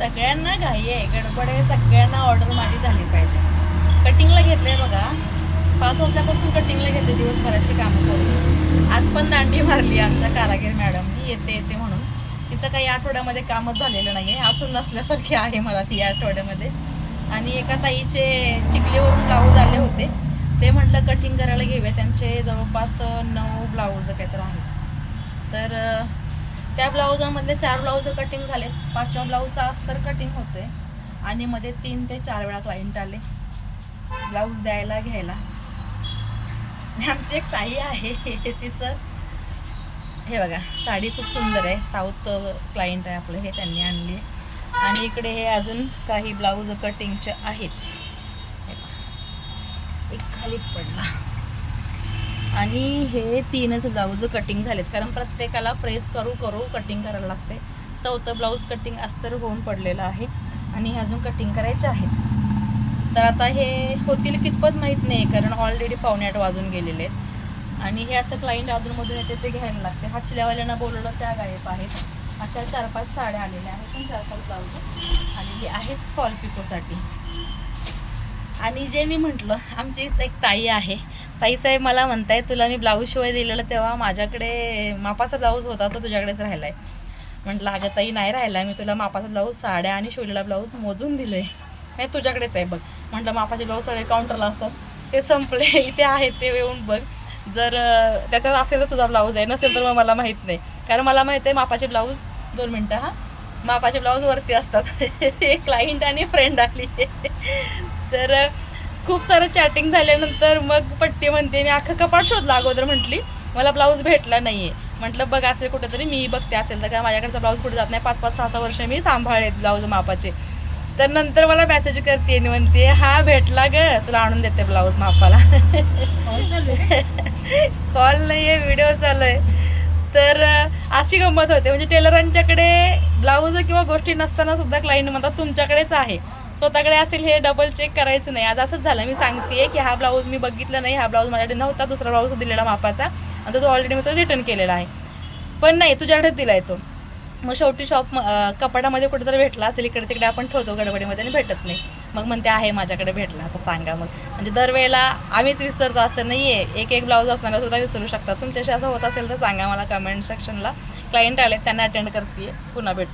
सगळ्यांना घाई आहे. गडबड आहे सगळ्यांना ऑर्डर माझी झाली पाहिजे. कटिंगला घेतलंय बघा. पाच वाजल्यापासून कटिंगला घेतले दिवसभराची कामं करून. आज पण दांडी मारली आमच्या कारागीर मॅडमनी येते येते म्हणून. तिचं काही आठवड्यामध्ये कामच झालेलं नाही आहे असून नसल्यासारखी आहे मला ती या आठवड्यामध्ये. आणि एका ताईचे चिखलीवरून ब्लाऊज आले होते. ते म्हटलं कटिंग करायला घेऊया. त्यांचे जवळपास नऊ ब्लाऊज काहीतरी आहेत. तर त्या ब्लाऊजामधले चार ब्लाऊज कटिंग झाले पाचव्या ब्लाऊजचा अस्तर कटिंग होते आणि मध्ये तीन ते चार वेळा क्लायंट आले. ब्लाऊज द्यायला घ्यायला. आणि आमची एक ताई आहे. तिचं हे बघा साडी खूप सुंदर आहे. साऊथ क्लायंट आहे आपलं हे त्यांनी आणली आणि इकडे हे अजून काही ब्लाऊज कटिंगचे आहेत. एक खाली पडला. आणि हे तीनच ब्लाऊज कटिंग झालेत. कारण प्रत्येकाला प्रेस करू करू कटिंग करायला लागते. चौथं ब्लाऊज कटिंग अस्तर होऊन पडलेलं आहे. आणि हे अजून कटिंग करायचे आहेत तर आता हे होतील कितपत माहीत नाही कारण ऑलरेडी पावणे आठ वाजून गेलेले आहेत. आणि हे असं क्लायंट अजूनमधून येते ते घ्यायला लागते. हाचल्यावाल्यांना बोलवलं त्या गायब आहेत. अशा चार पाच साड्या आलेल्या आहेत पण चार पाच ब्लाऊज आलेली आहेत फॉल पिकोसाठी आणि जे मी म्हटलं आमचीच एक ताई आहे. ताईसाहेब मला म्हणताय तुला मी ब्लाऊज शिवाय दिलेलं तेव्हा माझ्याकडे मापाचा ब्लाऊज होता तो तुझ्याकडेच राहिला आहे म्हटलं अगं ताई नाही राहिला. मी तुला मापाचा ब्लाऊज साड्या आणि शिवलेला ब्लाऊज मोजून दिलं आहे नाही तुझ्याकडेच आहे बघ. म्हटलं मापाचे ब्लाऊज सगळे काउंटरला असतात. ते संपले इथे आहेत ते येऊन बघ. जर त्याच्यात असेल तर तुझा ब्लाऊज आहे नसेल तर मग मला माहीत नाही. कारण मला माहीत आहे मापाचे ब्लाऊज दोन मिनटं हां. मापाचे ब्लाऊज वरती असतात. एक क्लायंट आणि फ्रेंड आली. तर खूप सारं चॅटिंग झाल्यानंतर मग पट्टी म्हणते मी अख्खं कपाट शोधला अगोदर म्हटली. मला ब्लाऊज भेटला नाही आहे म्हटलं बघ असेल कुठेतरी मी बघते असेल तर काय माझ्याकडचा ब्लाऊज कुठे जात नाही. पाच पाच सहा सहा वर्ष मी सांभाळले ब्लाऊज मापाचे. तर नंतर मला मेसेज करते आणि म्हणते हा भेटला ग तुला आणून देते ब्लाऊज मापाला. कॉल नाही आहे व्हिडिओ चालू आहे. तर अशी गंमत होते. म्हणजे टेलरांच्याकडे ब्लाऊज किंवा गोष्टी नसताना सुद्धा क्लायंट म्हणतात तुमच्याकडेच आहे. स्वतःकडे असेल हे डबल चेक करायचं नाही. आज असंच झालं. मी सांगते की हा ब्लाऊज मी बघितला नाही. हा ब्लाऊज माझ्याकडे नव्हता. दुसरा ब्लाऊज दिलेला मापाचा. आणि तो ऑलरेडी मी तो रिटर्न केलेला आहे. पण नाही तुझ्याकडेच दिला आहे तो. मग शेवटी शॉप कपाटामध्ये कुठेतरी भेटला असेल. इकडे तिकडे आपण ठेवतो. गडबडीमध्ये आणि भेटत नाही. मग म्हणते आहे माझ्याकडे भेटला. आता सांगा मग. म्हणजे दरवेळेला आम्हीच विसरतो असं नाही आहे एक एक ब्लाऊज असणारा सुद्धा विसरू शकता तुमच्याशी असं होत असेल तर सांगा मला कमेंट सेक्शनला क्लायंट आले त्यांना अटेंड करते पुन्हा भेट.